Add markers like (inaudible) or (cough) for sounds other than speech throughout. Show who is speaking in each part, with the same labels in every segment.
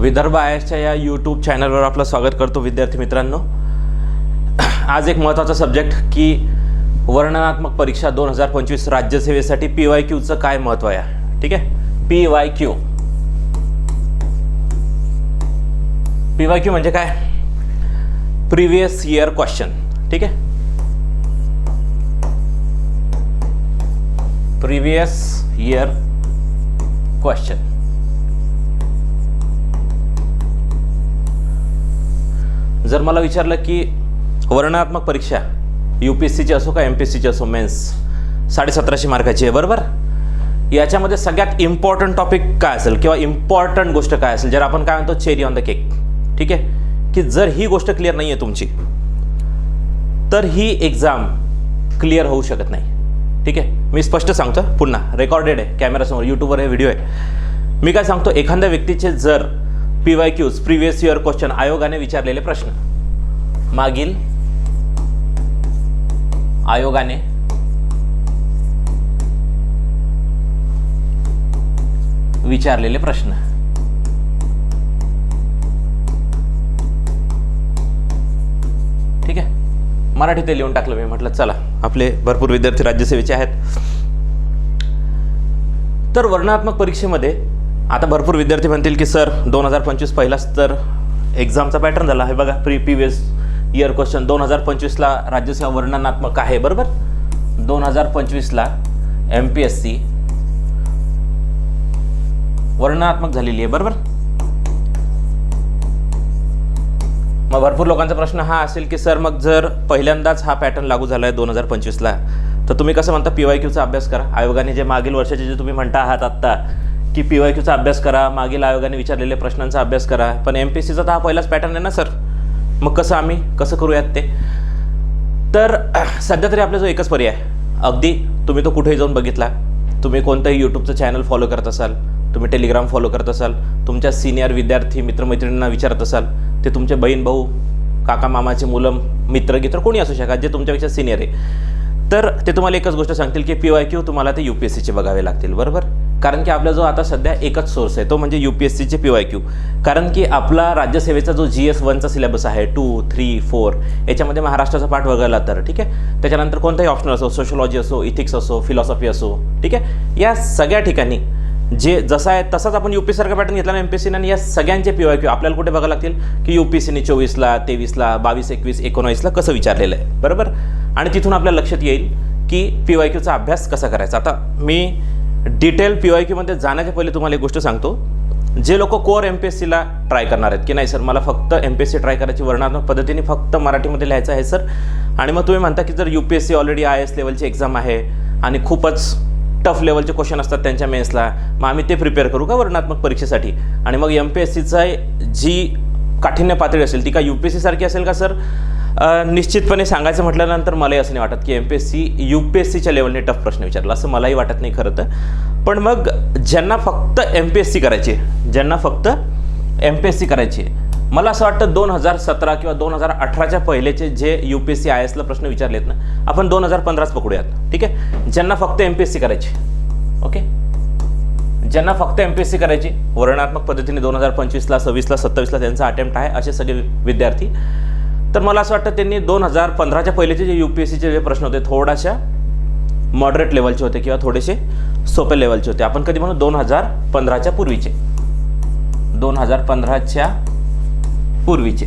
Speaker 1: विदर्भ आयसच्या या यूट्यूब चॅनलवर आपलं स्वागत करतो विद्यार्थी मित्रांनो. आज एक महत्त्वाचा सब्जेक्ट की वर्णनात्मक परीक्षा दोन हजार पंचवीस राज्यसेवेसाठी पी वाय क्यूचं काय महत्त्व आहे? ठीक आहे? P Y Q P Y Q म्हणजे काय? प्रिव्हियस इयर क्वेश्चन ठीक आहे? प्रिव्हियस इयर क्वेश्चन जर मला विचारलं की वर्णनात्मक परीक्षा यू पी एस सीची असो का एम पी एस सीची असो मेन्स साडेसतराशे मार्काची आहे बरोबर? याच्यामध्ये सगळ्यात इम्पॉर्टंट टॉपिक काय असेल किंवा इम्पॉर्टंट गोष्ट काय असेल? जर आपण काय म्हणतो चेरी ऑन द केक ठीक आहे? की जर ही गोष्ट क्लिअर नाही आहे तुमची तर ही एक्झाम क्लिअर होऊ शकत नाही. ठीक आहे? मी स्पष्ट सांगतो पुन्हा रेकॉर्डेड आहे कॅमेरासमोर यूट्यूबवर हे व्हिडिओ आहे. मी काय सांगतो एखाद्या व्यक्तीचे जर P Y Qs previous year question आयोगाने विचारलेले प्रश्न. मागील आयोगाने विचारलेले प्रश्न. ठीक आहे? मराठीत लिहून टाकलं मी म्हटलं चला. आपले भरपूर विद्यार्थी राज्यसेवेचे आहेत. तर वर्णनात्मक परीक्षेमध्ये आता भरपूर विद्यार्थी म्हणतील की सर दोन हजार पंचवीस पहिलाच तर एक्झामचा पॅटर्न झाला. आहे बघा प्री प्रिव्हियस इयर क्वेश्चन दोन हजार पंचवीसला राज्यसेवा वर्णनात्मक आहे बरोबर? दोन हजार पंचवीसला एम पी एस सी वर्णनात्मक झालेली आहे बरोबर? मग भरपूर लोकांचा प्रश्न हा असेल की सर मग जर पहिल्यांदाच हा पॅटर्न लागू झाला आहे दोन हजार पंचवीसला तर तुम्ही कसं म्हणता? पी वाय क्यूचा अभ्यास करा. आयोगाने जे मागील वर्षाचे जे तुम्ही म्हणता आहात आत्ता की पी वाय क्यूचा अभ्यास करा मागील आयोगाने विचारलेल्या प्रश्नांचा अभ्यास करा. पण एम पी सीचा तर हा पहिलाच पॅटर्न आहे ना सर मग कसं आम्ही कसं करूयात ते? तर (clears throat) सध्या तरी आपला जो एकच पर्याय अगदी तुम्ही तो कुठेही जाऊन बघितला. तुम्ही कोणतंही यूट्यूबचं चॅनल फॉलो करत असाल तुम्ही टेलिग्राम फॉलो करत असाल तुमच्या सिनियर विद्यार्थी मित्रमैत्रिणींना विचारत असाल ते तुमचे बहीण भाऊ काका मामाचे मुलं मित्र गित्र कोणी असू शकतात जे तुमच्यापेक्षा सिनियर आहे. तर ते तुम्हाला एकच गोष्ट सांगतील की पी वाय क्यू तुम्हाला ते यू पी एस सीचे बघावे लागतील बरोबर? कारण की आपला जो आता सध्या एकच सोर्स आहे तो म्हणजे यू पी एस सीचे पी वाय क्यू कारण की आपला राज्यसेवेचा जो जी एस वनचा सिलेबस आहे टू थ्री फोर याच्यामध्ये महाराष्ट्राचा पाठ वगळला तर ठीक आहे? त्याच्यानंतर कोणताही ऑप्शनल असो सोशोलॉजी असो इथिक्स असो फिलॉसॉफी असो ठीक आहे? या सगळ्या ठिकाणी जे जसा आहे तसाच आपण यू पी सारखा पॅटर्न घेतला ना एम पी एस आणि या सगळ्यांचे पी वाय क्यू आपल्याला कुठे बघायला लागतील? की यू पी सीने चोवीसला तेवीसला बावीस एकवीस एकोणावीसला कसं विचारलेलं आहे बरोबर? आणि तिथून आपल्या लक्षात येईल की पी वाय क्यूचा अभ्यास कसा करायचा? आता मी डिटेल पी वाय क्यूमध्ये जाण्याच्या पहिले तुम्हाला एक गोष्ट सांगतो. जे लोक कोअर एम पी एस सीला ट्राय करणार आहेत की नाही सर मला फक्त M P S C try करायची वर्णात्मक पद्धतीने फक्त मराठीमध्ये लिहायचं आहे सर. आणि मग तुम्ही म्हणता की जर U P S C already I S लेवलची exam आहे आणि खूपच टफ लेवलचे क्वेश्चन असतात त्यांच्या मेन्सला मग आम्ही ते प्रिपेअर करू का वर्णात्मक परीक्षेसाठी? आणि मग एम पी एस सीचा जी काठिण्य पातळी असेल ती का यू पी एस सीसारखी असेल का सर? निश्चितपणे सांगायचं म्हटल्यानंतर मलाही असं नाही वाटत की M P S C U P S सीच्या लेवलने टफ प्रश्न विचारला. असं मलाही वाटत नाही खरं तर. पण मग ज्यांना फक्त एम पी एस सी करायची आहे, ज्यांना फक्त एम पी एस सी करायची आहे, मला असं वाटतं दोन हजार सतरा किंवा दोन हजार अठराच्या पहिलेचे जे U P S C I एसला प्रश्न विचारलेत ना आपण दोन हजार पंधराच पकडूयात. ठीक आहे? ज्यांना फक्त एम पी एस सी करायची. ओके? ज्यांना फक्त एम पी एस सी करायची वर्णनात्मक पद्धतीने दोन हजार पंचवीसला सव्वीसला सत्तावीसला त्यांचा अटेम्प्ट आहे असे सगळे विद्यार्थी. तर मला असं वाटतं त्यांनी दोन हजार पंधराच्या पहिलेचे जे यू पी एस सीचे जे प्रश्न होते थोड्याशा मॉडरेट लेवलचे होते किंवा थोडेसे सोपे लेवलचे होते. आपण कधी म्हणू दोन हजार पंधराच्या पूर्वीचे. दोन हजार पंधराच्या पूर्वीचे.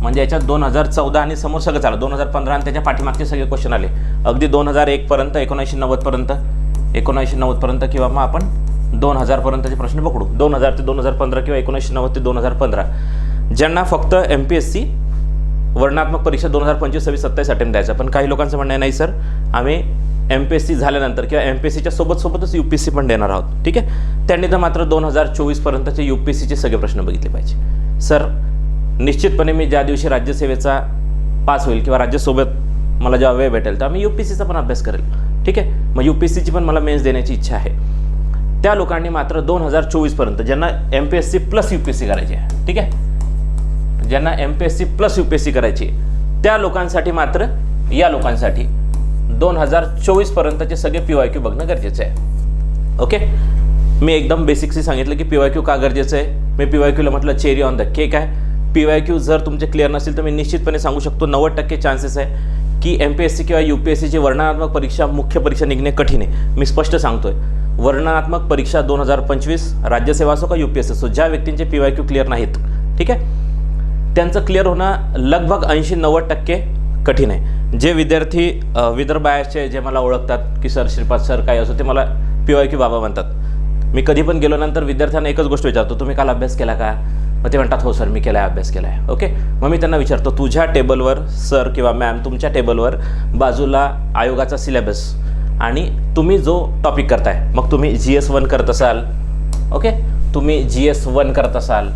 Speaker 1: म्हणजे याच्यात दोन हजार चौदा आणि समोर सगळं झालं. दोन हजार पंधरा आणि त्याच्या पाठीमागचे सगळे क्वेश्चन आले. अगदी दोन हजार एकपर्यंत एकोणऐंशी नव्वदपर्यंत एकोणऐंशी नव्वदपर्यंत किंवा मग आपण दोन हजारपर्यंतचे प्रश्न पकडू. दोन हजार ते दोन हजार पंधरा किंवा एकोणीसशे नव्वद ते दोन हजार पंधरा. ज्यांना फक्त एम पी एस सी वर्णात्मक परीक्षा दोन हजार पंचवीस सव्वीस सत्तावीस अटेम्प्ट द्यायचा पण काही लोकांचं म्हणणं नाही सर आम्ही एम पी एस सी झाल्यानंतर किंवा एम पी एस सीच्या सोबत सोबतच यू पी एस सी पण देणार आहोत. ठीक आहे? त्यांनी तर मात्र दोन हजार चोवीसपर्यंतचे यू पी एस सीचे सगळे प्रश्न बघितले पाहिजे. सर निश्चितपणे मी ज्या दिवशी राज्यसेवेचा पास होईल किंवा राज्यसोबत मला जेव्हा वेळ भेटेल तेव्हा मी यू पी सीचा पण अभ्यास करेल. ठीक आहे? मग यू पी सीची पण मला मेन्स देण्याची इच्छा आहे. त्या लोकांनी मात्र दोन हजार चोवीसपर्यंत ज्यांना M P S C plus U P S C करायची आहे. ठीक आहे? ज्यांना M P S C plus U P S C करायची त्या लोकांसाठी मात्र या लोकांसाठी दोन हजार चोवीसपर्यंतचे सगळे पी वाय क्यू बघणं गरजेचं आहे. ओके मी एकदम बेसिकली सांगितलं की पी वाय क्यू का गरजेचं आहे? मी पी वाय क्यूला म्हटलं चेरी ऑन द केक आहे. पी वाय क्यू जर तुमचे क्लिअर नसेल तर मी निश्चितपणे सांगू शकतो नव्वद टक्के चान्सेस आहे की एम पी एस सी किंवा यू पी एस सीची वर्णनात्मक परीक्षा मुख्य परीक्षा निघणे कठीण आहे. मी स्पष्ट सांगतोय. वर्णनात्मक परीक्षा दोन हजार पंचवीस राज्यसेवा असो का यू पी एस असो ज्या व्यक्तींचे पी वाय क्यू क्लिअर नाहीत ठीक आहे? त्यांचं क्लिअर होणं लगभग ऐंशी नव्वद टक्के कठीण आहे. जे विद्यार्थी अ, जे मला ओळखतात की सर श्रीपाद सर काय असो ते मला पी वाय क्यू बाबा म्हणतात. मी कधी पण गेलो नंतर विद्यार्थ्यांना एकच गोष्ट विचारतो तुम्ही काल अभ्यास केला का? मग ते म्हणतात हो सर मी केला आहे अभ्यास केला आहे ओके? मग मी त्यांना विचारतो तुझ्या टेबलवर सर किंवा मॅम तुमच्या टेबलवर बाजूला आयोगाचा सिलेबस आणि तुम्ही जो टॉपिक करताय मग तुम्ही जी एस वन करत असाल ओके? तुम्ही जी एस वन करत असाल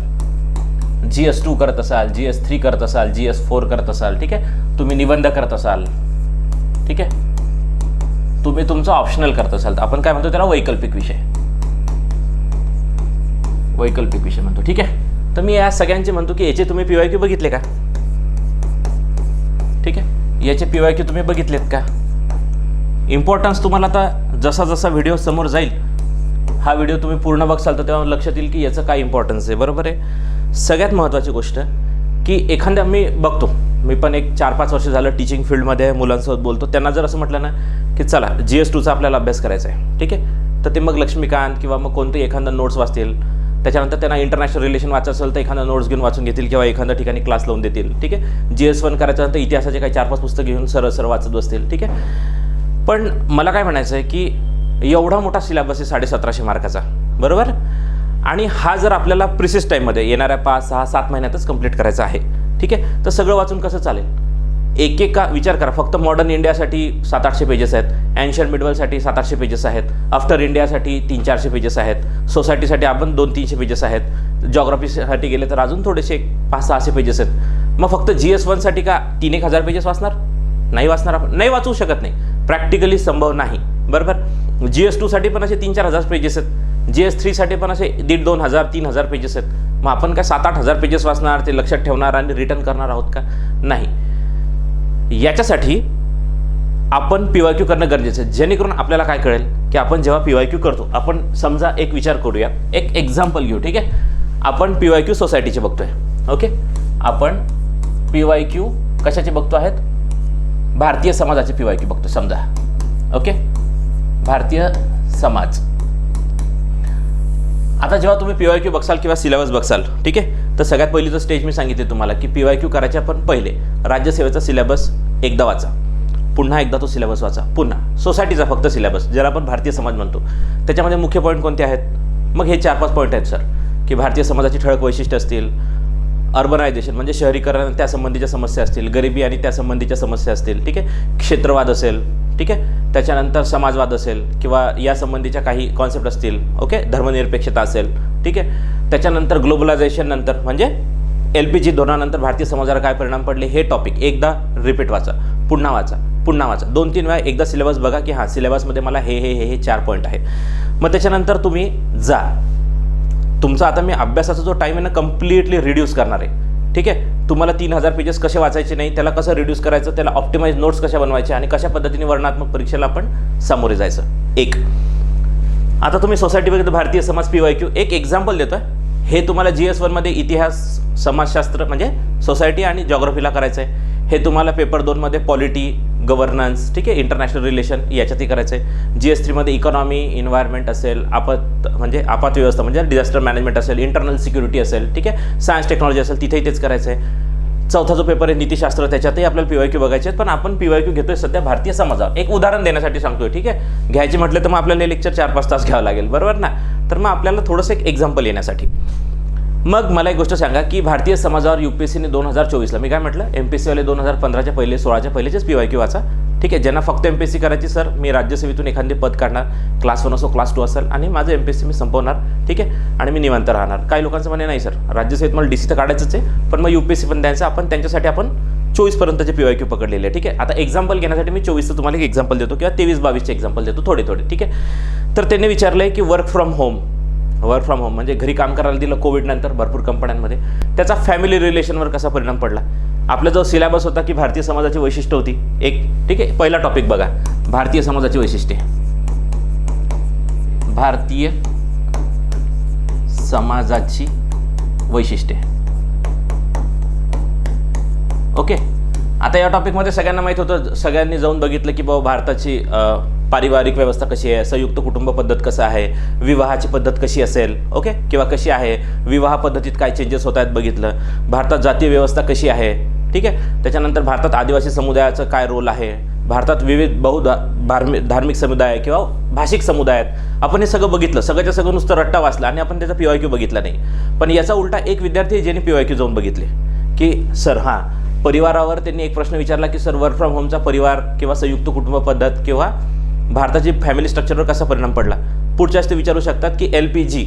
Speaker 1: जी एस टू करत असाल जी एस थ्री करत असाल जी एस फोर करत असाल ठीक आहे? तुम्ही निबंध करत असाल ठीक आहे? तुम्ही तुमचं ऑप्शनल करत असाल. तर आपण काय म्हणतो त्याला? वैकल्पिक विषय. वैकल्पिक विषय म्हणतो ठीक आहे? तर मी या सगळ्यांचे म्हणतो की याचे तुम्ही पी वाय क्यू बघितले का? ठीक आहे? याचे पी वाय क्यू तुम्ही बघितलेत का? इम्पॉर्टन्स तुम्हाला आता जसा जसा व्हिडिओ समोर जाईल हा व्हिडिओ तुम्ही पूर्ण बघसाल तर तेव्हा लक्षात येईल की याचं काय इम्पॉर्टन्स आहे. बरोबर आहे? सगळ्यात महत्त्वाची गोष्ट की एखाद्या मी बघतो मी पण एक चार पाच वर्ष झालं टीचिंग फील्डमध्ये मुलांसोबत बोलतो. त्यांना जर असं म्हटलं ना की चला जी एस टूचा आपल्याला अभ्यास करायचा आहे ठीक आहे? तर ते मग लक्ष्मीकांत किंवा मग कोणते एखादा नोट्स वाचतील. त्याच्यानंतर त्यांना इंटरनॅशनल रिलेशन वाचायचं असेल तर एखादा नोट्स घेऊन वाचून घेतील किंवा एखाद्या ठिकाणी क्लास लावून देतील ठीक आहे? जी एस वन करायच्यानंतर इतिहासाचे काही चार पाच पुस्तकं घेऊन सरळ सरळ वाचत बसतील ठीक आहे? पण मला काय म्हणायचं आहे की एवढा मोठा सिलेबस आहे साडेसतराशे मार्काचा बरोबर? आणि हा जर आपल्याला प्रिसेस टाईममध्ये येणाऱ्या पाच सहा सात महिन्यातच कंप्लीट करायचा आहे. ठीक आहे? तर सगळं वाचून कसं चालेल? एक एक का विचार करा. फक्त मॉडर्न इंडियासाठी सात आठशे पेजेस आहेत. अँशियन मिडवलसाठी सात आठशे पेजेस आहेत. आफ्टर इंडियासाठी तीन चारशे पेजेस आहेत. सोसायटीसाठी आपण दोन तीनशे पेजेस आहेत जॉग्राफीसाठी गेले तर अजून थोडेसे एक पाच सहाशे पेजेस आहेत. मग फक्त जी एस वनसाठी का तीन एक हजार पेजेस वाचणार? नाही वाचणार आपण. नाही वाचू शकत नाही. प्रॅक्टिकली संभव नाही. बरोबर? जी एस टूसाठी पण असे तीन चार हजार पेजेस आहेत. जी एस थ्रीसाठी पण असे दीड दोन हजार तीन हजार पेजेस आहेत. मग आपण काय सात आठ हजार पेजेस वाचणार ते लक्षात ठेवणार आणि रिटर्न करणार आहोत का? नाही. याच्यासाठी आपण पी वाय क्यू करणं गरजेचं आहे. जेणेकरून आपल्याला काय कळेल की आपण जेव्हा पी वाय क्यू करतो आपण समजा एक विचार करूया. एक एक्झाम्पल घेऊ ठीक आहे? आपण पी वाय क्यू सोसायटीचे बघतोय. ओके? आपण पी वाय क्यू कशाचे बघतो आहेत? भारतीय समाजाचे पी वाय क्यू बघतो समजा. ओके? भारतीय समाज. आता जेव्हा तुम्ही पी वाय क्यू बघसाल किंवा सिलेबस बघसाल ठीक आहे? तर सगळ्यात पहिली तर स्टेज मी सांगितले तुम्हाला की पी वाय क्यू करायच्या पण पहिले राज्यसेवेचा सिलेबस एकदा वाचा. पुन्हा एकदा तो सिलेबस वाचा. पुन्हा. सोसायटीचा फक्त सिलेबस ज्याला आपण भारतीय समाज म्हणतो. त्याच्यामध्ये मुख्य पॉईंट कोणते आहेत? मग हे चार पाच पॉईंट आहेत सर की भारतीय समाजाची ठळक वैशिष्ट्य असतील अर्बनायझेशन म्हणजे शहरीकरण त्यासंबंधीच्या समस्या असतील गरिबी आणि त्यासंबंधीच्या समस्या असतील ठीक आहे? क्षेत्रवाद असेल ठीक आहे? त्याच्यानंतर समाजवाद असेल किंवा या संबंधीच्या काही कॉन्सेप्ट असतील ओके धर्मनिरपेक्षता असेल ठीक आहे? त्याच्यानंतर ग्लोबलायझेशन नंतर म्हणजे एल पी जी धोरणानंतर भारतीय समाजावर काय परिणाम पडले? हे टॉपिक एकदा रिपीट वाचा पुन्हा वाचा पुन्हा वाचा. दोन तीन वेळा एकदा सिलेबस बघा की हां सिलेबसमध्ये मला हे हे हे हे चार पॉईंट आहे मग त्याच्यानंतर तुम्ही जा. तुमचा आता मी अभ्यासाचा जो टाईम आहे ना कम्प्लिटली रिड्यूस करणार आहे. ठीक आहे? तुम्हाला तीन हजार पेजेस कसे वाचायचे नाही त्याला कसं रिड्यूस करायचं त्याला ऑप्टिमाइज नोट्स कशा बनवायचे आणि कशा पद्धतीने वर्णात्मक परीक्षेला आपण सामोरे जायचं? एक. आता तुम्ही सोसायटी वगैरे भारतीय समाज पी वाय क्यू एक एक्झाम्पल देतो आहे हे तुम्हाला जी एस वनमध्ये इतिहास समाजशास्त्र म्हणजे सोसायटी आणि जॉग्रफीला करायचं आहे हे तुम्हाला पेपर दोनमध्ये पॉलिटी गव्हर्नन्स ठीक आहे इंटरनॅशनल रिलेशन याच्यातही करायचं आहे जी एस थ्रीमध्ये इकॉनॉमी इन्व्हायरमेंट असेल आपत म्हणजे आपात व्यवस्था म्हणजे डिझास्टर मॅनेजमेंट असेल इंटरनल सिक्युरिटी असेल ठीक आहे सायन्स टेक्नॉलॉजी असेल तिथेही तेच करायचं आहे चौथा जो पेपर आहे नीतीशास्त्र त्याच्यातही आपल्याला पी वाय क्यू बघायचे आहेत पण आपण पी वाय क्यू घेतोय सध्या भारतीय समाजावर. एक उदाहरण देण्यासाठी सांगतोय ठीक आहे. घ्यायचे म्हटलं तर मग आपल्याला लेक्चर चार पाच तास घ्यावं लागेल बरोबर ना? तर मग आपल्याला थोडंसं एक एक्झाम्पल येण्यासाठी. मग मला एक गोष्ट सांगा की भारतीय समाजावर यू पी एस सीने दोन हजार चोवीसला मी काय म्हटलं? एम पी एस सीवाले दोन हजार पंधराच्या पहिले सोळाच्या पहिलेचेच पी वाय क्यू वाचा. ठीक आहे ज्यांना फक्त एम पी एस सी करायची सर मी राज्यसेवेतून एखादे पद काढणार क्लास वन असो क्लास टू असेल आणि माझं एम पी एस सी मी संपवणार ठीक आहे आणि मी निवांत राहणार. काही लोकांचं म्हणे नाही सर. राज्यसेवेत मला डी सी तर काढायचंच आहे पण मग यू पी एस सी पण द्यायचं आपण त्यांच्यासाठी आपण चोवीसपर्यंतचे पी वाय क्यू पकडलेले आहे ठीक आहे. आता एक्झाम्पल घेण्यासाठी मी चोवीसचं तुम्हाला एक एक्झाम्पल देतो किंवा तेवीस बावीसचे एक्झाम्पल देतो थोडे थोडे ठीक आहे. तर त्यांनी विचारलं आहे की work from home work from home म्हणजे घरी काम करायला दिलं कोविडनंतर भरपूर कंपन्यांमध्ये त्याचा फॅमिली रिलेशनवर कसा परिणाम पडला? आपला जो सिलेबस होता की भारतीय समाजाची वैशिष्ट्य होती एक ठीक आहे पहिला टॉपिक बघा. भारतीय समाजाची वैशिष्ट्ये. भारतीय समाजाची वैशिष्ट्ये. ओके आता या टॉपिकमध्ये सगळ्यांना माहीत होतं सगळ्यांनी जाऊन बघितलं की बाबा भारताची पारिवारिक व्यवस्था कशी आहे? संयुक्त कुटुंब पद्धत कसं आहे? विवाहाची पद्धत कशी असेल? ओके किंवा कशी आहे? विवाह पद्धतीत काय चेंजेस होत आहेत बघितलं. भारतात जातीय व्यवस्था कशी आहे? ठीक आहे? त्याच्यानंतर भारतात आदिवासी समुदायाचं काय रोल आहे? भारतात विविध बहुधा धार्मिक धार्मिक समुदाय किंवा भाषिक समुदाय आहेत आपण हे सगळं बघितलं. सगळ्याच्या सगळं नुसतं रट्टा वाचला आणि आपण त्याचा पी वाय क्यू बघितला नाही. पण याचा उलटा एक विद्यार्थी आहे ज्याने पी वाय क्यू जाऊन बघितले. की सर हां परिवारावर त्यांनी एक प्रश्न विचारला की सर वर्क फ्रॉम होमचा परिवार किंवा संयुक्त कुटुंब पद्धत किंवा भारताची फॅमिली स्ट्रक्चरवर कसा परिणाम पडला? पुढच्याच ते विचारू शकतात की एल पी जी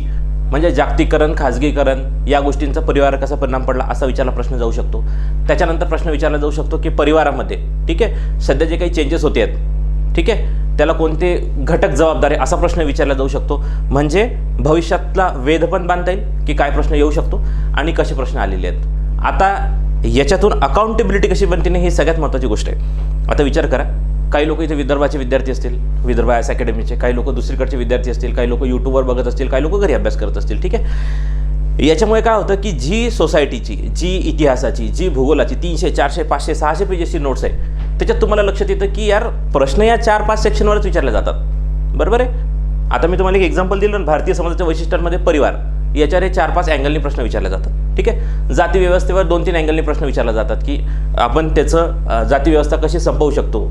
Speaker 1: म्हणजे जागतिकरण खाजगीकरण या गोष्टींचा परिवार कसा परिणाम पडला असा विचारला प्रश्न जाऊ शकतो. त्याच्यानंतर प्रश्न विचारला जाऊ शकतो की परिवारामध्ये ठीक आहे? सध्या जे काही चेंजेस होते आहेत ठीक आहे? त्याला कोणते घटक जबाबदार आहे असा प्रश्न विचारला जाऊ शकतो. म्हणजे भविष्यातला वेध पण बांधता येईल की काय प्रश्न येऊ शकतो आणि कसे प्रश्न आलेले आहेत. आता याच्यातून अकाउंटेबिलिटी कशी बनते नाही ही सगळ्यात महत्त्वाची गोष्ट आहे. आता विचार करा. काही लोक इथे विदर्भाचे विद्यार्थी असतील विदर्भ आयस अकॅडमीचे काही लोक दुसरीकडचे विद्यार्थी असतील काही लोक यूट्यूबवर बघत असतील काही लोक घरी अभ्यास करत असतील ठीक आहे? याच्यामुळे काय होतं की जी सोसायटीची जी इतिहासाची जी भूगोलाची तीनशे चारशे पाचशे सहाशे पेजेसची नोट्स आहे त्याच्यात तुम्हाला लक्षात येतं की यार प्रश्न या चार पाच सेक्शनवरच विचारले जातात. बरोबर आहे? आता मी तुम्हाला एक एक्झाम्पल दिलं ना भारतीय समाजाच्या वैशिष्ट्यांमध्ये परिवार. याच्यावर हे चार पाच अँगलनी प्रश्न विचारले जातात ठीक आहे? जाती व्यवस्थेवर दोन तीन अँगलनी प्रश्न विचारले जातात की आपण त्याचं जाती व्यवस्था कशी संपवू शकतो?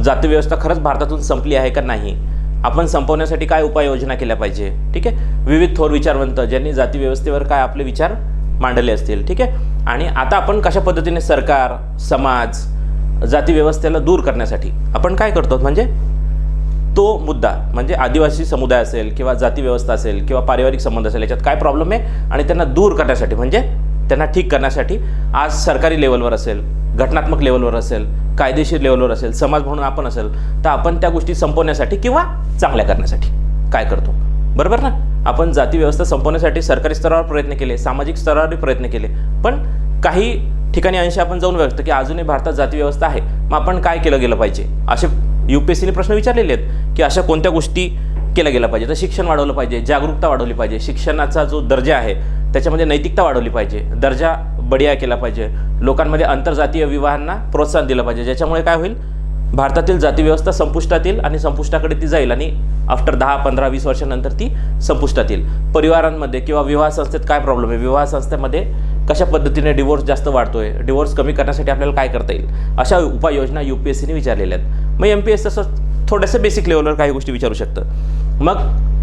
Speaker 1: जातीव्यवस्था खरंच भारतातून संपली आहे का नाही? आपण संपवण्यासाठी काय उपाययोजना केल्या पाहिजे? ठीक आहे? विविध थोर विचारवंत ज्यांनी जातीव्यवस्थेवर काय आपले विचार मांडले असतील ठीक आहे? आणि आता आपण कशा पद्धतीने सरकार समाज जातीव्यवस्थेला दूर करण्यासाठी आपण काय करतो? म्हणजे तो मुद्दा म्हणजे आदिवासी समुदाय असेल किंवा जातीव्यवस्था असेल किंवा पारिवारिक संबंध असेल याच्यात काय प्रॉब्लेम आहे? आणि त्यांना दूर करण्यासाठी म्हणजे त्यांना ठीक करण्यासाठी आज सरकारी लेवलवर असेल घटनात्मक लेवलवर असेल कायदेशीर लेवलवर असेल समाज म्हणून आपण असेल तर आपण त्या गोष्टी संपवण्यासाठी किंवा चांगल्या करण्यासाठी काय करतो? बरोबर ना? आपण जाती व्यवस्था संपवण्यासाठी सरकारी स्तरावर प्रयत्न केले सामाजिक स्तरावरही प्रयत्न केले पण काही ठिकाणी अंशी आपण जाऊन बघतो की अजूनही भारतात जाती व्यवस्था आहे मग आपण काय केलं गेलं पाहिजे? असे यू पी एस सीने प्रश्न विचारलेले आहेत की अशा कोणत्या गोष्टी केलं गेलं पाहिजे. तर शिक्षण वाढवलं पाहिजे जागरूकता वाढवली पाहिजे. शिक्षणाचा जो दर्जा आहे त्याच्यामध्ये नैतिकता वाढवली पाहिजे. दर्जा बढिया केला पाहिजे. लोकांमध्ये आंतरजातीय विवाहांना प्रोत्साहन दिलं पाहिजे. ज्याच्यामुळे काय होईल? भारतातील जातीव्यवस्था संपुष्टात येईल आणि संपुष्टाकडे ती जाईल आणि आफ्टर दहा पंधरा वीस वर्षानंतर ती संपुष्टात येईल परिवारांमध्ये किंवा विवाह संस्थेत काय प्रॉब्लेम आहे? विवाह संस्थेमध्ये कशा पद्धतीने डिवोर्स जास्त वाढतोय? डिवोर्स कमी करण्यासाठी आपल्याला काय करता येईल? अशा उपाययोजना यू पी एस सीने विचारलेल्या आहेत. मग एम पी एस तसंच थोड्याशा बेसिक लेवलवर काही गोष्टी विचारू शकतं. मग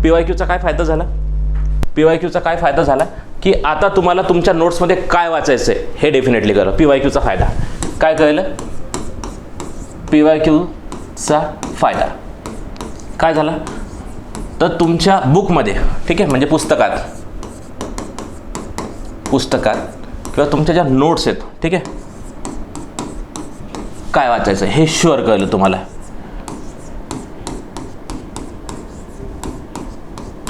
Speaker 1: पी वाय क्यूचा काय फायदा झाला? पी वाय क्यूचा काय फायदा झाला? की आता तुम्हाला तुमच्या नोट्समध्ये काय वाचायचं आहे हे डेफिनेटली करा पी वाय क्यूचा फायदा. काय कळलं? पी वाय क्यूचा फायदा. काय झाला? तर तुमच्या बुकमध्ये ठीक आहे म्हणजे पुस्तकात पुस्तकात किंवा तुमच्या ज्या नोट्स आहेत ठीक आहे काय वाचायचं हे शुअर कळलं तुम्हाला.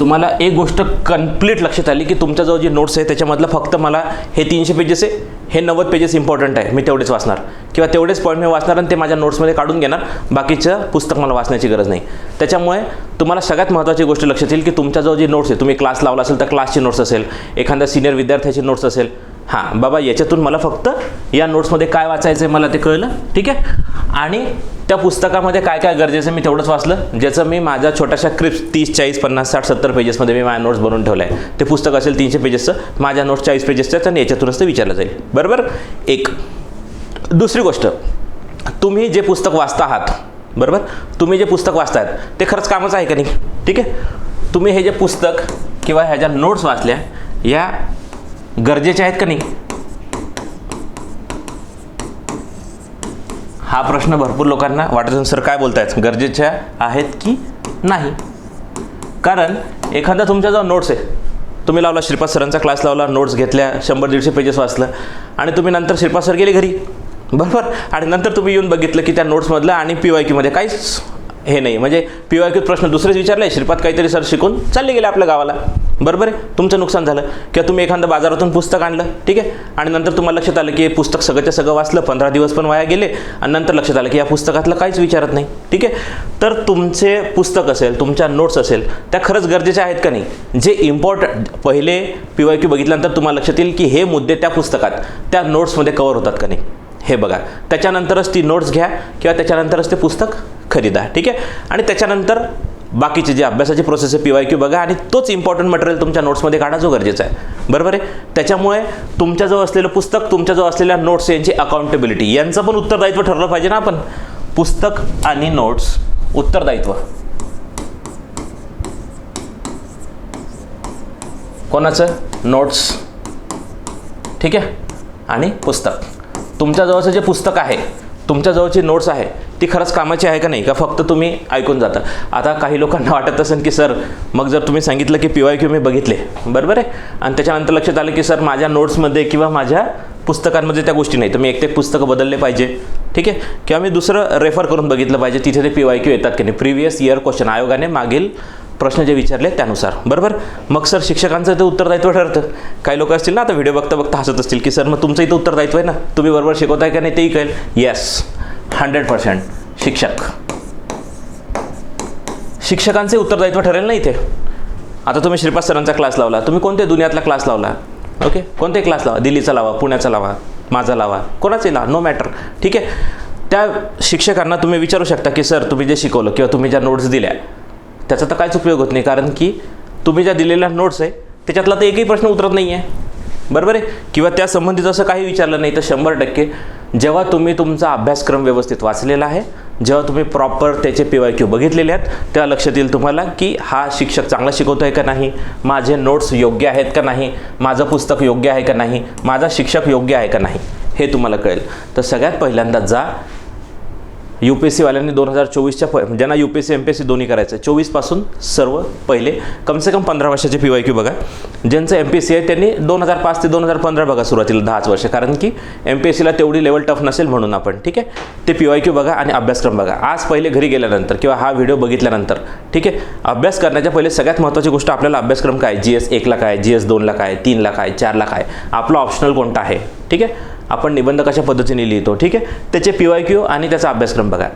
Speaker 1: तुम्हाला एक गोष्ट कंप्लीट लक्षात आली की तुमच्याजवळ जी नोट्स आहे त्याच्यामधलं फक्त मला हे तीनशे पेजेस आहे हे नव्वद पेजेस इम्पॉर्टंट आहे मी तेवढेच वाचणार. किंवा तेवढेच पॉईंट मी वाचणार आणि ते माझ्या नोट्समध्ये काढून घेणार बाकीचं पुस्तक मला वाचण्याची गरज नाही. त्याच्यामुळे तुम्हाला सगळ्यात महत्त्वाची गोष्ट लक्षात येईल की तुमच्याजवळ जी नोट्स आहे तुम्ही क्लास लावला असेल तर क्लासचे नोट्स असेल एखाद्या सिनियर विद्यार्थ्याचे नोट्स असेल. हां बाबा याच्यातून मला फक्त या नोट्समध्ये काय वाचायचं आहे मला ते कळलं? ठीक आहे? आणि त्या पुस्तकामध्ये काय काय गरजेचं मी तेवढंच वाचलं. ज्याचं मी माझ्या छोट्याशा क्रिप्स तीस चाळीस पन्नास साठ सत्तर पेजेसमध्ये मी माझ्या नोट्स बनवून ठेवलं आहे ते पुस्तक असेल तीनशे पेजेसचं माझ्या नोट्स चाळीस पेजेसचं आणि याच्यातूनच ते विचारलं जाईल. बरोबर? एक. दुसरी गोष्ट. तुम्ही जे पुस्तक वाचता आहात बरोबर? तुम्ही जे पुस्तक वाचतायत ते खरंच कामाचं आहे का नाही? ठीक आहे? तुम्ही हे जे पुस्तक किंवा ह्या ज्या नोट्स वाचल्या या गरजेच्या आहेत का नाही? हा प्रश्न भरपूर लोकांना वाटत सर काय बोलतायत? गरजेच्या आहेत की नाही? कारण एखादा तुमच्याजवळ नोट्स आहे. तुम्ही लावला श्रीपाद सरांचा क्लास लावला नोट्स घेतल्या शंभर दीडशे पेजेस वाचलं आणि तुम्ही नंतर श्रीपाद सर गेले घरी. बरोबर? आणि नंतर तुम्ही येऊन बघितलं की त्या नोट्समधलं आणि पी वाय क्यूमध्ये काहीच हे नाही. म्हणजे पी वाय क्यूत प्रश्न दुसरेच विचारले श्रीपाद काहीतरी सर शिकून चालले गेले आपल्या गावाला. बरोबर आहे? तुमचं नुकसान झालं. किंवा तुम्ही एखादं बाजारातून पुस्तक आणलं ठीक आहे? आणि नंतर तुम्हाला लक्षात आलं की हे पुस्तक सगळंच्या सगळं वाचलं पंधरा दिवस पण वाया गेले आणि नंतर लक्षात आलं की या पुस्तकातलं काहीच विचारत नाही ठीक आहे? तर तुमचे पुस्तक असेल तुमच्या नोट्स असेल त्या खरंच गरजेच्या आहेत का नाही? जे इम्पॉर्टंट पहिले पी वाय क्यू बघितल्यानंतर तुम्हाला लक्षात येईल की हे मुद्दे त्या पुस्तकात त्या नोट्समध्ये कवर होतात का नाही? हे बघा त्याच्यानंतरच ती नोट्स घ्या किंवा त्याच्यानंतरच ते पुस्तक खरीदा. ठीक आहे? आणि त्याच्यानंतर बाकीचे जे अभ्यासाची प्रोसेस आहे पी वाय क्यू बघा आणि तोच इम्पॉर्टंट मटेरियल तुमच्या नोट्समध्ये काढा जो गरजेचा आहे. बरोबर आहे? त्याच्यामुळे तुमच्याजवळ असलेलं पुस्तक तुमच्याजवळ असलेल्या नोट्स यांची अकाउंटेबिलिटी यांचं पण उत्तरदायित्व ठरलं पाहिजे ना आपण. पुस्तक आणि नोट्स उत्तरदायित्व. कोणाचं? नोट्स ठीक आहे? आणि पुस्तक. तुमच्याजवळचं जे पुस्तक आहे तुमच्याजवळची नोट्स आहे ती खरंच कामाची आहे का नाही? का फक्त तुम्ही ऐकून जाता? आता काही लोकांना वाटत असेल की सर मग जर तुम्ही सांगितलं की पी वाय क्यू मी बघितले. बरोबर आहे? आणि त्याच्यानंतर लक्षात आलं की सर माझ्या नोट्समध्ये किंवा माझ्या पुस्तकांमध्ये त्या गोष्टी नाही. तर मी एक ते पुस्तकं बदलले पाहिजे. ठीक आहे? किंवा मी दुसरं रेफर करून बघितलं पाहिजे तिथे ते पी वाय क्यू येतात की नाही? प्रिव्हियस इयर क्वेश्चन आयोगाने मागील प्रश्न जे विचारले त्यानुसार. बरोबर? मग सर शिक्षकांचं ते उत्तरदायित्व ठरतं. काही लोक असतील ना आता व्हिडिओ बघता बघता हसत असतील की सर मग तुमचं इथं उत्तरदायित्व आहे ना? तुम्ही बरोबर शिकवताय का नाही तेही कळेल. येस हंड्रेड पर्सेंट शिक्षक. शिक्षकांचे उत्तरदायित्व ठरेल ना इथे? आता तुम्ही श्रीपाद सरांचा क्लास लावला. तुम्ही कोणत्या दुनियातला क्लास लावला? ओके कोणते क्लास लावा? दिल्लीचा लावा पुण्याचा लावा माझा लावा? कोणाचे लावा? नो मॅटर ठीक आहे? त्या शिक्षकांना तुम्ही विचारू शकता की सर तुम्ही जे शिकवलं किंवा तुम्ही ज्या नोट्स दिल्या त्याचा तर काहीच उपयोग होत नाही कारण की तुम्ही ज्या दिलेल्या नोट्स आहे त्याच्यातला तर एकही प्रश्न उतरत नाही आहे बरोबर आहे? किंवा त्या संबंधित असं काही विचारलं नाही तर शंभर टक्के जेव्हा तुम्ही तुमचा अभ्यासक्रम व्यवस्थित वाचलेला आहे जेव्हा तुम्ही प्रॉपर त्याचे पी वाय क्यू बघितलेले आहेत तेव्हा लक्षात येईल तुम्हाला की हा शिक्षक चांगला शिकवतो आहे का नाही माझे नोट्स योग्य आहेत का नाही माझं पुस्तक योग्य आहे का नाही माझा शिक्षक योग्य आहे का नाही हे तुम्हाला कळेल. तर सगळ्यात पहिल्यांदा जा यू पी एस सीवाल्यांनी दोन हजार चोवीसच्या प ज्यांना U P S C M P S C दोन्ही करायचं आहे चोवीसपासून सर्व पहिले कमसे कम पंधरा वर्षाचे पी वाय क्यू बघा. ज्यांचं एम पी एस सी आहे त्यांनी दोन हजार पाच ते दोन हजार पंधरा बघा सुरुवातीला दहाच वर्ष कारण की एम पी एस सीला तेवढी लेवल टफ नसेल म्हणून आपण ठीक आहे? ते पी वाय क्यू बघा आणि अभ्यासक्रम बघा. आज पहिले घरी गेल्यानंतर किंवा हा व्हिडिओ बघितल्यानंतर ठीक आहे? अभ्यास करण्याच्या पहिले सगळ्यात महत्त्वाची गोष्ट आपल्याला अभ्यासक्रम काय जी एस एकला काय जी एस दोनला काय तीनला काय चारला काय आपला ऑप्शनल कोणता आहे? ठीक आहे? आपण निबंध कशा पद्धतीने लिहितो ठीक आहे? त्याचे पी वाय क्यू आणि त्याचा अभ्यासक्रम बघा.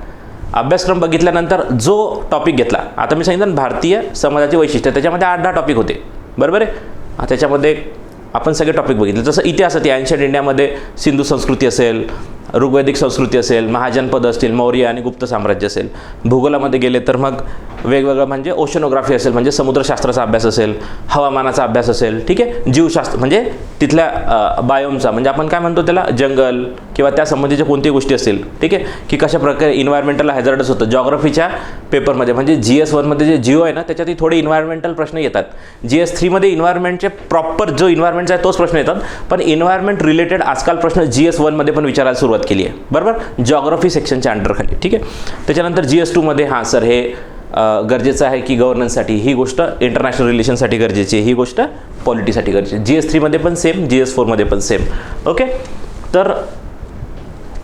Speaker 1: अभ्यासक्रम बघितल्यानंतर जो टॉपिक घेतला आता मी सांगितलं भारतीय समाजाची वैशिष्ट्य त्याच्यामध्ये आठ दहा टॉपिक होते. बरोबर आहे? त्याच्यामध्ये आपण सगळे टॉपिक बघितले. जसं इतिहास इतिहासात अँशियंट इंडियामध्ये सिंधू संस्कृती असेल ऋग्वैदिक संस्कृती असेल महाजनपद असतील मौर्य आणि गुप्त साम्राज्य असेल. भूगोलामध्ये गेले तर मग वेगवेगळं म्हणजे ओशनोग्राफी असेल म्हणजे समुद्रशास्त्राचा अभ्यास असेल हवामानाचा अभ्यास असेल ठीक आहे? जीवशास्त्र म्हणजे तिथल्या बायोमचा म्हणजे आपण काय म्हणतो त्याला? जंगल किंवा त्या संबंधीच्या कोणत्याही गोष्टी असतील ठीक आहे? की कशा प्रकारे इन्व्हायरमेंटल हॅझर्डस होतं? जॉग्रफीच्या पेपरमध्ये म्हणजे जी एस वनमध्ये जे जिओ आहे ना त्याच्यातही थोडे इन्व्हायरमेंटल प्रश्न येतात. जी एस थ्रीमध्ये इन्व्हायरमेंटचे प्रॉपर जो इन्व्हायरमेंटचा आहे तोच प्रश्न येतात. पण इन्व्हायरमेंट रिलेटेड आजकाल प्रश्न जी एस वनमध्ये पण विचारायला सुरुवात केली आहे. बरोबर? जॉग्रफी सेक्शनच्या अंडरखाली ठीक आहे? त्याच्यानंतर जी एस टूमध्ये हां सर हे गरजेचं आहे की गव्हर्नन्ससाठी ही गोष्ट इंटरनॅशनल रिलेशनसाठी गरजेची आहे ही गोष्ट पॉलिटीसाठी गरजेची जी एस थ्रीमध्ये पण सेम जी एस फोरमध्ये पण सेम ओके तर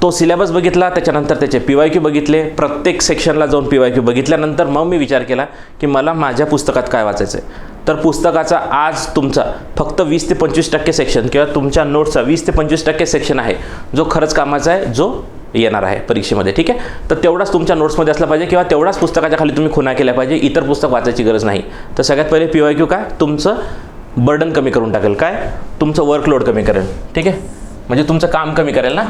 Speaker 1: तो सिलेबस बघितला त्याच्यानंतर त्याचे पी वाय क्यू बघितले. प्रत्येक सेक्शनला जाऊन पी वाय क्यू बघितल्यानंतर मग मी विचार केला की मला माझ्या पुस्तकात काय वाचायचं आहे तर पुस्तकाचा आज तुमचा फक्त वीस ते पंचवीस टक्के सेक्शन किंवा तुमच्या नोट्सचा वीस ते पंचवीस टक्के सेक्शन आहे जो खरंच कामाचा आहे जो येणार आहे परीक्षेमध्ये ठीक आहे? तर तेवढाच तुमच्या नोट्समध्ये असला पाहिजे किंवा तेवढाच पुस्तकाच्या खाली तुम्ही खुना केल्या पाहिजे इतर पुस्तक वाचायची गरज नाही. तर सगळ्यात पहिले पी वाय क्यू काय? तुमचं बर्डन कमी करून टाकेल. काय? तुमचं वर्कलोड कमी करेल. ठीक आहे? म्हणजे तुमचं काम कमी करेल ना?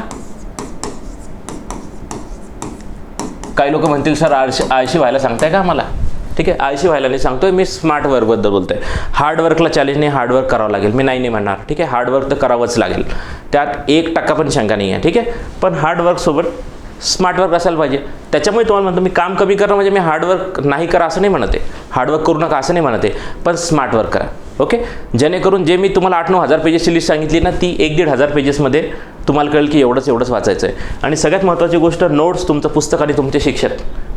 Speaker 1: काही लोक म्हणतील सर आळशी आळशी व्हायला सांगताय का आम्हाला? ठीक आहे? आळशी व्हायला नाही सांगतोय मी स्मार्ट वर्कबद्दल बोलतोय. हार्डवर्कला चॅलेंज नाही हार्डवर्क करावं लागेल. मी नाही नाही म्हणणार. ठीक आहे? हार्डवर्क तर करावंच लागेल. त्यात एक टक्का पण शंका नाही आहे ठीक आहे? पण हार्डवर्कसोबत स्मार्ट वर्क असायला पाहिजे. त्याच्यामुळे तुम्हाला म्हणतो मी काम कमी करणं म्हणजे मी हार्डवर्क नाही करा असं नाही म्हणत आहे. हार्डवर्क करू नका असं नाही म्हणत आहे. पण स्मार्ट वर्क करा. ओके जेणेकरून जे मी तुम्हाला आठ नऊ हजार पेजेसची लिस्ट सांगितली ना ती एक दीड हजार पेजेसमध्ये तुम्हाला कळेल की एवढंच एवढंच वाचायचं आहे आणि सगळ्यात महत्त्वाची गोष्ट नोट्स तुमचं पुस्तक आणि तुमचे शिक्षक.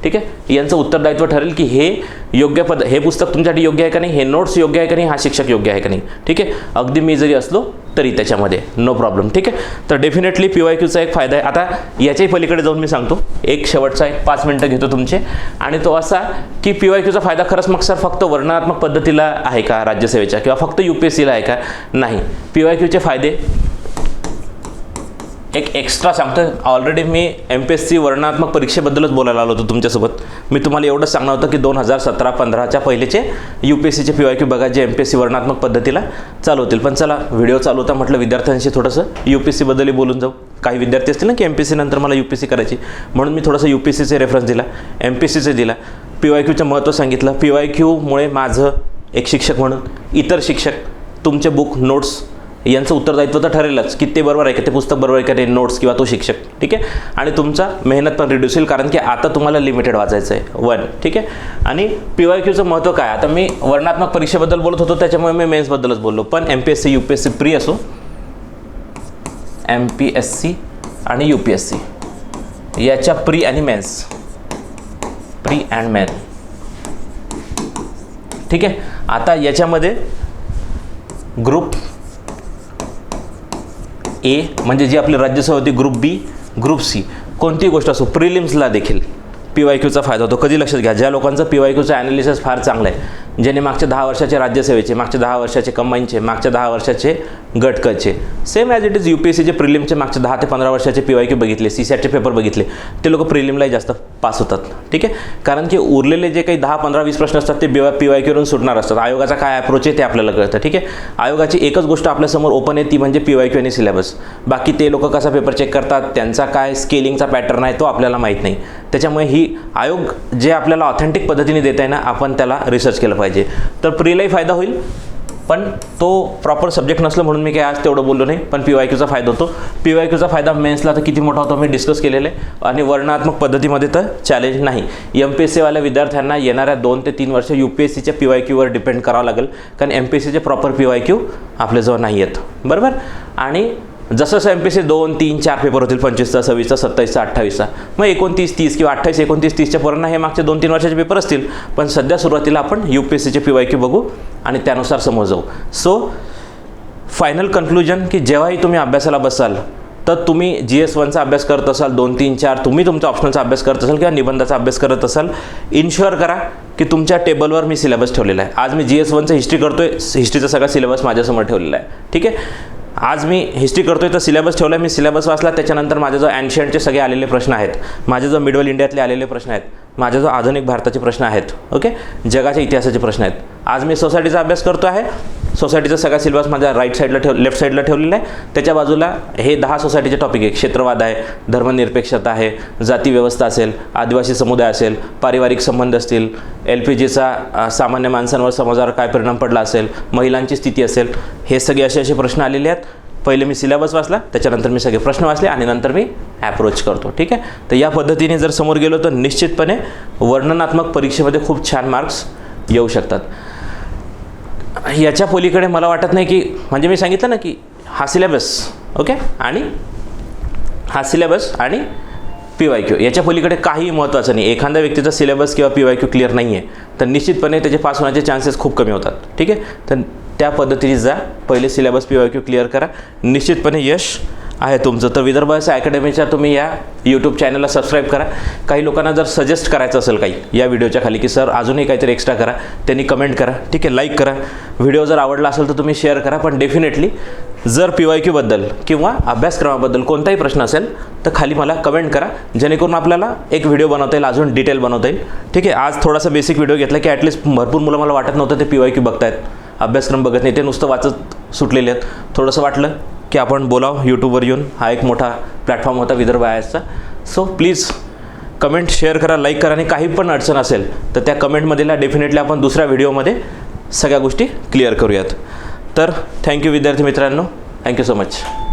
Speaker 1: ठीक आहे? यांचं उत्तरदायित्व ठरेल की हे योग्य पद हे पुस्तक तुमच्यासाठी योग्य आहे का नाही हे नोट्स योग्य आहे का नाही हा शिक्षक योग्य आहे का नाही. ठीक आहे? अगदी मी जरी असलो तरी त्याच्यामध्ये नो प्रॉब्लेम ठीक आहे? तर डेफिनेटली पी वाय क्यूचा एक फायदा आहे. आता याच्याही पलीकडे जाऊन मी सांगतो. एक शेवटचा एक पाच मिनटं घेतो तुमचे. आणि तो असा की पी वाय क्यूचा फायदा खरंच मग सर फक्त वर्णनात्मक पद्धतीला आहे का राज्यसेवेच्या? किंवा फक्त यू पी एस सीला आहे का नाही. पी वाय क्यूचे फायदे. एक एक्स्ट्रा सांगतो. ऑलरेडी मी एम पी एस सी वर्णनात्मक परीक्षेबद्दलच बोलायला आलो होतो तुमच्यासोबत. मी तुम्हाला एवढंच सांगणार होतं की दोन हजार सतरा पंधराच्या पहिलेचे यू पी एस सीचे पी वाय क्यू बघा जे एम पी एस सी वर्णात्मक पद्धतीला चालू होतील. पण चला व्हिडिओ चालू होता म्हटलं विद्यार्थ्यांशी थोडंसं यू पी एस सीबद्दलही बोलून जाऊ. काही विद्यार्थी असतील ना की एम पी एस सी नंतर मला यू पी सी करायची. म्हणून मी थोडंसं यू पी सीचे रेफरन्स दिला. एम पी सीचे दिला. पी वाय क्यूचं महत्त्व सांगितलं. पी वाय क्यूमुळे माझं एक शिक्षक म्हणून इतर शिक्षक तुमचे बुक नोट्स यांचं उत्तरदायित्व तर ठरेलच की ते बरोबर आहे का ते पुस्तक बरोबर आहे का ते नोट्स किंवा तो शिक्षक ठीक आहे? आणि तुमचा मेहनत पण रिड्यूस होईल कारण की आता तुम्हाला लिमिटेड वाचायचं आहे वन ठीक आहे? आणि पी वाय क्यूचं महत्त्व काय? आता मी वर्णात्मक परीक्षेबद्दल बोलत होतो त्याच्यामुळे मी मेन्सबद्दलच बोललो. पण M P S C U P S C pre असो. एम पी एस सी आणि यू पी एस सी याच्या प्री आणि मेन्स प्री अँड मेन ठीक आहे? आता याच्यामध्ये ग्रुप ए म्हणजे जी आपली राज्यसभा होती ग्रुप बी ग्रुप सी कोणतीही गोष्ट असो प्रिलिम्सला देखील पी वाय क्यूचा फायदा होतो. कधी लक्षात घ्या ज्या लोकांचं पी वाय क्यूचा ॲनालिसिस फार चांगलं आहे ज्याने मागच्या दहा वर्षाचे राज्यसेवेचे मागच्या दहा वर्षाचे कंबाईनचे मागच्या दहा वर्षाचे गटकचे same as it is U P S सीचे प्रिलिमचे मागच्या दहा ते पंधरा वर्षाचे पी वाय क्यू बघितले सी सॅटचे पेपर बघितले. ते लोक प्रिलिमलाही जास्त पास होतात. ठीक आहे? कारण की उरलेले जे काही दहा पंधरा वीस प्रश्न असतात ते बी वाय पी वाय क्यूवरून सुटणार असतात. आयोगाचा काय अप्रोच आहे ते आपल्याला कळतं. ठीक आहे? आयोगाची एकच गोष्ट आपल्यासमोर ओपन आहे ती म्हणजे पी वाय क्यू आणि सिलेबस बाकी ते लोक कसा पेपर चेक करतात त्यांचा काय स्केलिंगचा पॅटर्न आहे तो आपल्याला माहीत नाही. त्याच्यामुळे ही आयोग जे आपल्याला ऑथेंटिक पद्धतीने देत आहे ना आपण त्याला रिसर्च केलं पाहिजे. पाहिजे. तर प्रीलाही फायदा होईल पण तो प्रॉपर सब्जेक्ट नसलं म्हणून मी काही आज तेवढं बोललो नाही पण पी वाय क्यूचा फायदा होतो. पी वाय क्यूचा फायदा मेन्सला तर किती मोठा होतो मी डिस्कस केलेला आहे. आणि वर्णात्मक पद्धतीमध्ये तर चॅलेंज नाही. एम पी एस सीवाल्या विद्यार्थ्यांना येणाऱ्या दोन ते तीन वर्ष यू पी एस सीच्या पी वाय क्यूवर डिपेंड करावं लागेल कारण एम पी एस सीचे प्रॉपर पी वाय क्यू आपल्याजवळ नाही आहेत बरोबर? आणि जसं जसं एम पी सी दोन तीन चार पेपर होतील पंचवीसचा सव्वीसचा सत्तावीसचा अठ्ठावीसचा. मग एकोणतीस तीस किंवा अठ्ठावीस एकोणतीस तीसच्या पोरांना हे मागचे दोन तीन वर्षाचे पेपर असतील. पण सध्या सुरुवातीला आपण यू पी एस सीचे पी वाय क्यू बघू आणि त्यानुसार समोर जाऊ. सो फायनल कन्क्लुजन की जेव्हाही तुम्ही अभ्यासाला बसाल तर तुम्ही जी एस वनचा अभ्यास करत असाल दोन तीन चार तुम्ही तुमचा ऑप्शनचा अभ्यास करत असाल किंवा निबंधाचा अभ्यास करत असाल इन्श्युअर करा की तुमच्या टेबलवर मी सिलेबस ठेवलेला आहे. आज मी जी एस वनचं हिस्ट्री करतोय हिस्ट्रीचा सगळा सिलेबस माझ्यासमोर ठेवलेला आहे. ठीक आहे? आज मी हिस्ट्री करतोय तर सिलेबस ठेवला मी सिलेबस वाचला त्याच्यानंतर माझे जो अँशियंटचे सगळे आलेले प्रश्न आहेत माझे जो मिडवल इंडियातले आलेले प्रश्न आहेत माझे जो आधुनिक भारताचे प्रश्न आहेत ओके जगाच्या इतिहासाचे प्रश्न आहेत. आज मी सोसायटीचा अभ्यास करतो आहे. सोसायटीचा सगळा सिलेबस माझ्या राईट साईडला ठेव लेफ्ट साईडला ठेवलेला आहे. त्याच्या बाजूला हे दहा सोसायटीचे टॉपिक आहे क्षेत्रवाद आहे धर्मनिरपेक्षता आहे जाती व्यवस्था असेल आदिवासी समुदाय असेल पारिवारिक संबंध असतील एल पी जीचा सामान्य माणसांवर समाजावर काय परिणाम पडला असेल महिलांची स्थिती असेल हे सगळे असे असे प्रश्न आलेले आहेत. पहिले मी सिलेबस वाचला त्याच्यानंतर मी सगळे प्रश्न वाचले आणि नंतर मी ॲप्रोच करतो ठीक आहे? तर या पद्धतीने जर समोर गेलो तर निश्चितपणे वर्णनात्मक परीक्षेमध्ये खूप छान मार्क्स येऊ शकतात. याच्या पलीकडे मला वाटत नाही की म्हणजे मी सांगितलं ना की हा सिलेबस ओके आणि हा सिलेबस आणि पी वाय क्यू याच्या पलीकडे काहीही महत्त्वाचं नाही. एखाद्या व्यक्तीचा सिलेबस किंवा पी वाय क्यू क्लिअर नाही आहे तर निश्चितपणे त्याचे पास होण्याचे चान्सेस खूप कमी होतात. ठीक आहे? तर त्या पद्धतीने जा. पहिले syllabus P Y Q clear करा. निश्चितपणे यश आहे तुमचं. तर विदर्भ अकॅडमीच्या तुम्ही या यूट्यूब चॅनलला सबस्क्राईब करा. काही लोकांना जर सजेस्ट करायचं असेल काही या व्हिडिओच्या खाली की सर अजूनही काहीतरी एक्स्ट्रा करा. त्यांनी कमेंट करा. ठीक आहे? लाईक करा. व्हिडिओ जर आवडला असेल तर तुम्ही शेअर करा. पण डेफिनेटली जर पी वाय क्यूबद्दल किंवा अभ्यासक्रमाबद्दल कोणताही प्रश्न असेल तर खाली मला कमेंट करा. जेणेकरून आपल्याला एक व्हिडिओ बनवता येईल अजून डिटेल बनवता येईल. ठीक आहे आज थोडासा बेसिक व्हिडिओ घेतला की ॲटलिस्ट भरपूर मुलं मला वाटत नव्हतं ते पी वाय क्यू बघतायत. अभ्यासक्रम बघत नाही ते नुसतं वाचत सुटलेले आहेत. थोडंसं वाटलं की आपण बोलाव यूट्यूबवर येऊन. हा एक मोठा प्लॅटफॉर्म होता विदर्भ आयसचा सो प्लीज कमेंट शेअर करा लाईक करा. आणि काही पण अडचण असेल तर त्या कमेंटमधील डेफिनेटली आपण दुसऱ्या व्हिडिओमध्ये सगळ्या गोष्टी क्लिअर करूयात. तर थँक्यू विद्यार्थी मित्रांनो. Thank you so much.